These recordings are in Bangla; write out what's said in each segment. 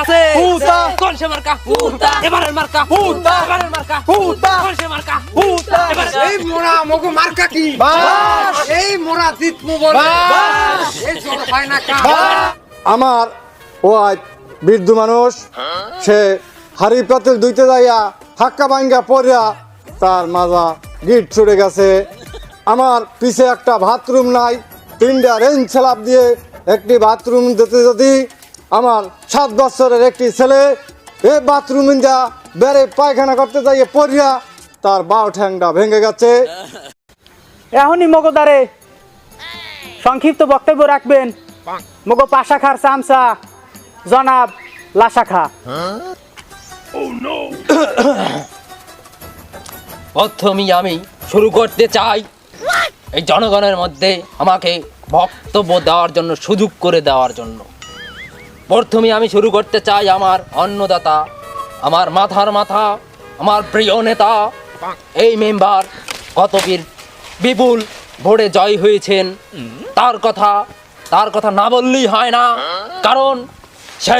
আছে পুতা। কোন সে মার্কা। পুতা এবারের মার্কা। পুতা। এবারের মার্কা। পুতা। কোন সে মার্কা এই মোরা মগু মার্কা কি? বাস। এই মোরা জিতমু বলে। বাস। এই জোর হয় না কা আমার ও আজ বৃদ্ধ মানুষ সে হাড়ি পাতিল দুইতে যাইয়া হাক্কা ভাঙ্গা পড়িয়া তার মাজা গিট ছুটে গেছে। আমার পিছে একটা বাথরুম নাই তিনটা রেঞ্জ ছেলাপ দিয়ে একটি বাথরুম দিতে যদি আমার সাত বছরের একটি ছেলে এ বাথরুম যা বেড়ে পায়খানা করতে যাইয়ে পড়িয়া তার বাউ ঠ্যাংটা ভেঙে গেছে। এখনই মগদারে সংক্ষিপ্ত বক্তব্য রাখবেন। মগো পাশা খার চামচা জনাব লাশা খা প্রথমেই আমি শুরু করতে চাই এই জনগণের মধ্যে আমাকে বক্তব্য দেওয়ার জন্য সুযোগ করে দেওয়ার জন্য। প্রথমে আমি শুরু করতে চাই আমার অন্নদাতা আমার মাথার মাথা আমার প্রিয় নেতা। এই মেম্বার কত বীর বিপুল ভোটে জয় হয়েছেন। তার কথা তার কথা না বললেই হয় না। কারণ সে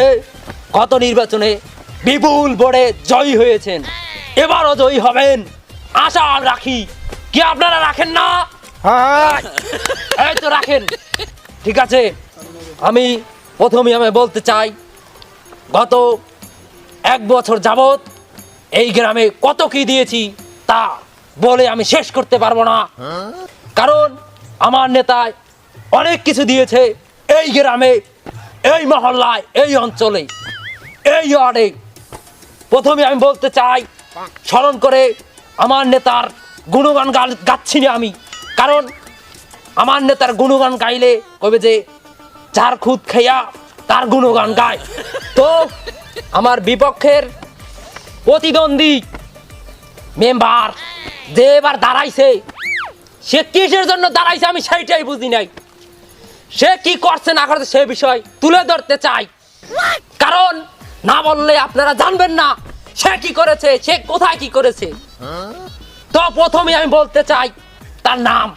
গত নির্বাচনে বিপুল ভোটে জয় হয়েছেন। এবারও জয়ী হবেন। আশা রাখি। কি আপনারা রাখেন না? এই তো রাখেন। ঠিক আছে। আমি প্রথমে আমি বলতে চাই, গত এক বছর যাবত এই গ্রামে কত কি দিয়েছি তা বলে আমি শেষ করতে পারব না। কারণ আমার নেতায় অনেক কিছু দিয়েছে এই গ্রামে, এই মহল্লায়, এই অঞ্চলে, এই ওয়ার্ডে। প্রথমে আমি বলতে চাই, স্মরণ করে আমার নেতার গুণগান গাচ্ছি না আমি। কারণ আমার নেতার গুণগান গাইলে কবে যে চার খুদ খেয়া তার গুণগান গায়। তো আমার বিপক্ষের প্রতিদ্বন্দ্বী মেম্বার যে এবার দাঁড়াইছে, সে কিসের জন্য দাঁড়াইছে আমি সেইটাই বুঝি নাই। সে কি করছে না করছে সে বিষয় তুলে ধরতে চাই। কারণ না বললে আপনারা জানবেন না সে কি করেছে, সে কোথায় কি করেছে। তো প্রথমে আমি বলতে চাই, তার নাম।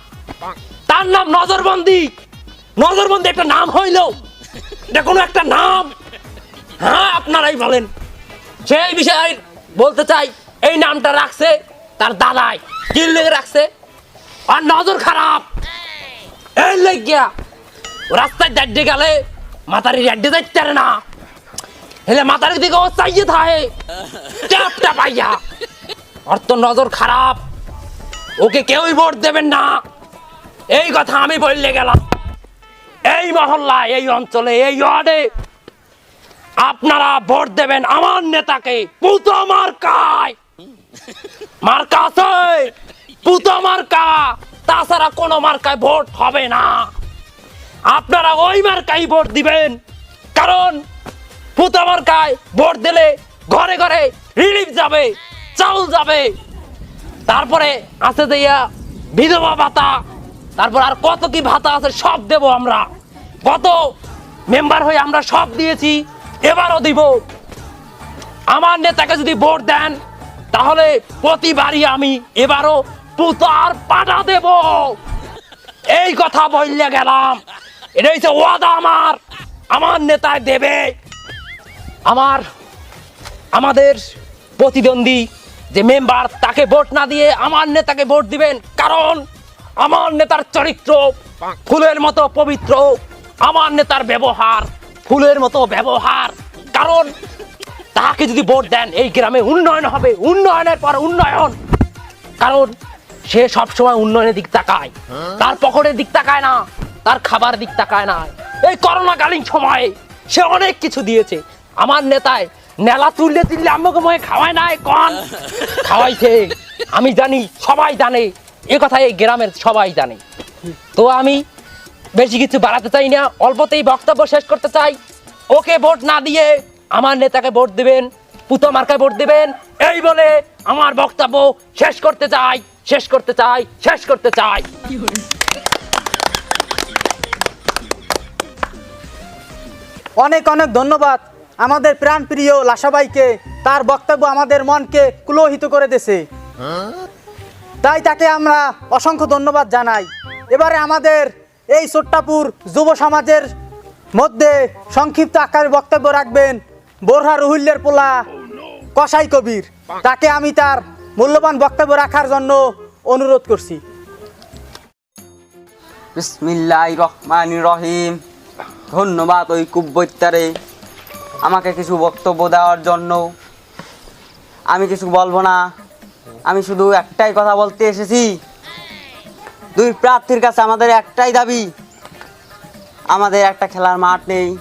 তার নাম নজরবন্দি। নজরবন্দি একটা নাম হইল। এটা কোনো একটা নাম। হ্যাঁ আপনারাই বলেন। সেই বিষয়ে বলতে চাই, এই নামটা রাখছে তার দাদাই লেগে রাখছে। আর নজর খারাপ। এই লেগিয়া, রাস্তায় দাঁড়িয়ে গেলে মাতারি রেড্ডি যাইতে না। হেলে মাতারি দিকে ও চাইয়ে থাকে। ট্যাপটা পাইয়া। ওর তো নজর খারাপ। ওকে কেউই ভোট দেবেন না। এই কথা আমি বললে গেলাম। এই মহল্লায় এই অঞ্চলে, এই ওয়ার্ডে আপনারা ভোট দেবেন আমার নেতাকে। পুতো মার্কায়। মার্কা আছে? পুতো মার্কা। তাছাড়া কোনো মার্কায় ভোট হবে না। আপনারা ওই মার্কাই ভোট দিবেন। কারণ পুতো মার্কায় ভোট দিলে ঘরে ঘরে রিলিফ যাবে, চাউল যাবে। তারপরে আছে যে বিধবা ভাতা। তারপর আর কত কি ভাতা আছে সব দেব আমরা। কত মেম্বার হয়ে আমরা সব দিয়েছি, এবারও দিব। আমার নেতাকে যদি ভোট দেন, তাহলে প্রতিবারই আমি এবারও পুতার পাটা দেব। এই কথা বললে গেলাম। এটা হচ্ছে ওয়াদা আমার। আমার নেতায় দেবে। আমার, আমাদের প্রতিদ্বন্দ্বী যে মেম্বার, তাকে ভোট না দিয়ে আমার নেতাকে ভোট দিবেন। কারণ আমার নেতার চরিত্র, ফুলের মতো পবিত্র। আমার নেতার ব্যবহার, ফুলের মতো ব্যবহার। কারণ তাকে যদি ভোট দেন, এই গ্রামে উন্নয়ন হবে, উন্নয়নের পর উন্নয়ন। কারণ সে সব সময় উন্নয়নের দিক তাকায়। তার পকেটের দিক তাকায় না, তার খাবার দিক তাকায় না। এই করোনাকালীন সময়ে সে অনেক কিছু দিয়েছে। আমার নেতায় নেলা তুললে তুললে আমাকে মনে খাওয়ায় নাই, কন। খাওয়াইছে। আমি জানি, সবাই জানে এ কথা এই গ্রামের সবাই জানে। তো আমি বেশি কিছু বাড়াতে চাই না অল্পতেই বক্তব্য শেষ করতে চাই। ওকে ভোট না দিয়ে আমার নেতাকে ভোট দিবেন পুতো মার্কায় ভোট দিবেন এই বলে আমার বক্তব্য শেষ করতে চাই শেষ করতে চাই শেষ করতে চাই। অনেক অনেক ধন্যবাদ আমাদের প্রাণপ্রিয় লাশাবাইকে তার বক্তব্য আমাদের মনকে কুলোহিত করে দেছে তাই তাকে আমরা অসংখ্য ধন্যবাদ জানাই। এবারে আমাদের এই ছোট্টাপুর যুব সমাজের মধ্যে সংক্ষিপ্ত আকারে বক্তব্য রাখবেন বোরহা রুহুল্লের পোলা কসাই কবির। তাকে আমি তার মূল্যবান বক্তব্য রাখার জন্য অনুরোধ করছি। বিসমিল্লাহ রহমান রহিম। ধন্যবাদ ওই কুব্বৈত্যারে আমাকে কিছু বক্তব্য দেওয়ার জন্য। আমি কিছু বলব না। আমি শুধু একটাই কথা বলতে এসেছি। দুই প্রার্থীর কাছে আমাদের একটাই দাবি। আমাদের একটা খেলার মাঠ নেই।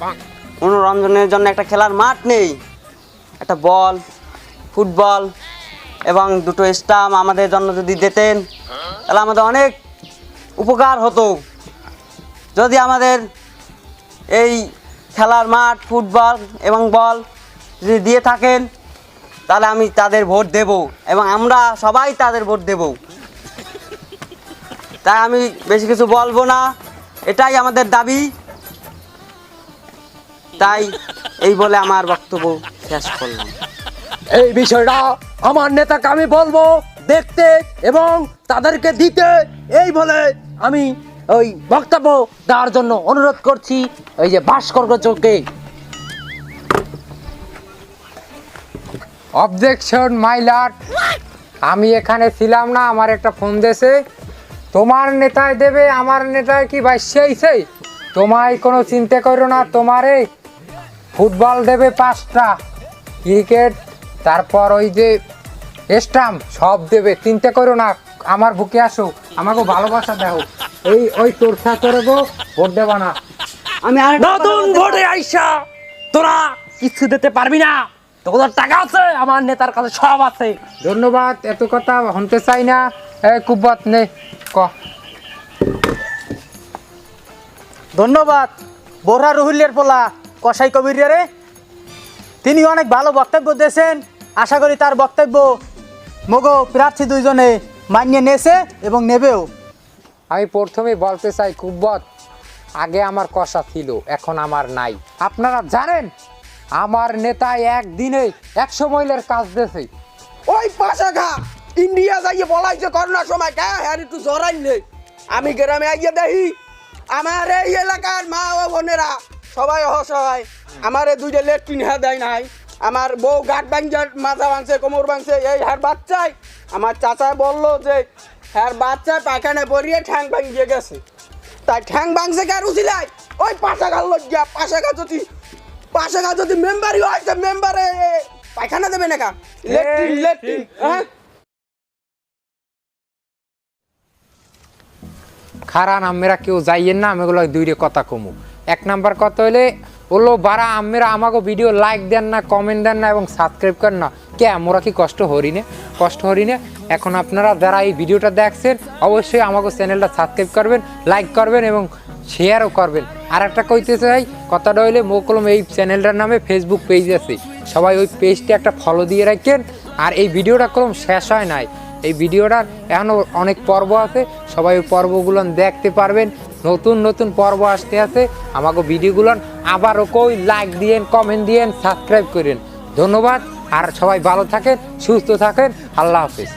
মনোরঞ্জনের জন্য একটা খেলার মাঠ নেই। একটা বল, ফুটবল এবং দুটো স্টাম্প আমাদের জন্য যদি দিতেন, তাহলে আমাদের অনেক উপকার হতো। যদি আমাদের এই খেলার মাঠ, ফুটবল এবং বল যদি দিয়ে থাকেন তাহলে আমি তাদের ভোট দেব এবং আমরা সবাই তাদের ভোট দেব। তাই আমি বেশি কিছু বলব না, এটাই আমাদের দাবি। তাই এই বলে আমার বক্তব্য শেষ করলাম। এই বিষয়টা আমার নেতাকে আমি বলব দেখতে এবং তাদেরকে দিতে, এই বলে আমি ওই বক্তব্য দেওয়ার জন্য অনুরোধ করছি। এই যে ভাস্কর্য অবজেকশন মাই লর্ড আমি এখানে ছিলাম না আমার একটা ফোন দেশে তোমার নেতায় দেবে আমার নেতায় কি ভাই সেই সেই? তোমায় কোনো চিন্তা করো না তোমারে ফুটবল দেবে পাঁচটা। ক্রিকেট তারপর ওই যে স্টাম্প সব দেবে। চিন্তা করো না আমার বুকে আসো আমাকে ভালোবাসা দেখো এই ওই তোর সাথে গো ভোট দেবা না। আমি আর নতুন ভোটে আইসা তোরা কিছু দিতে পারবি না। তোদের টাকা আছে আমার নেতার কাছে সব আছে। ধন্যবাদ এত কথা শুনতে চাই না। এ কুব্বত নে ক। ধন্যবাদ বোরহা রুহুল্লের পোলা কসাই কবির রে তিনি অনেক ভালো বক্তব্য দিয়েছেন। আশা করি তার বক্তব্য মগো প্রার্থী দুইজনে মানিয়ে নেছে এবং নেবেও। আমি প্রথমে বলতে চাই কুব্বত আগে আমার কষা ছিল এখন আমার নাই। আপনারা জানেন আমার নেতা একদিনে একশো মহিলার কাজ দিয়েছে। ওই পাশা খা। ইন্ডিয়া যাইয়ে বলাইছে করোনার সময়, কে হ্যাঁ একটু জড়াইলে আমি গ্রামে আইয়ে দেখি, আমার এই এলাকার মা ও বোনেরা সবাই অসহায়। আমার দুইটা লেট্রিন হ্যাঁ দেয় নাই। আমার বউ গাট ভাঙছে মাথা ভাঙছে, কোমর ভাঙছে, এই হ্যার বাচ্চাই। আমার চাচা বলল যে, হ্যার বাচ্চা পাখানে পরিয়ে ঠ্যাং ভাঙিয়ে গেছে। তাই ঠ্যাং ভাঙছে কার উচিলাই ওই পাশা ঘাল গিয়া পাশা ঘা যদি পাশা ঘা যদি মেম্বারই হয় তো মেম্বারে পায়খানা দেবে না কা লেট্রিন লেট্রিন হ্যাঁ। খারান আমেরা কেউ যাইয়েন না আমি ওগুলো দুইটা কথা কমু। এক নাম্বার কথা হলে বলল বারা আমেরা আমাকে ভিডিও লাইক দেন না কমেন্ট দেন না এবং সাবস্ক্রাইব করেন না। কে আমরা কি কষ্ট হরি না কষ্ট হরি না এখন আপনারা যারা এই ভিডিওটা দেখছেন অবশ্যই আমাকে চ্যানেলটা সাবস্ক্রাইব করবেন লাইক করবেন এবং শেয়ারও করবেন। আর একটা কইতে চাই, কথাটা হইলে মোকলম এই চ্যানেলটার নামে ফেসবুক পেজ আছে। সবাই ওই পেজটা একটা ফলো দিয়ে রাখেন, আর এই ভিডিওটা কলম শেষ হয় নাই। এই ভিডিওটার এখনও অনেক পর্ব আছে, সবাই ওই পর্বগুলো দেখতে পারবেন। নতুন নতুন পর্ব আসতে আছে, আমাকে ভিডিওগুলো আবারও কই লাইক দিয়েন কমেন্ট দিয়েন সাবস্ক্রাইব করেন। ধন্যবাদ, আর সবাই ভালো থাকেন, সুস্থ থাকেন, আল্লাহ হাফিজ।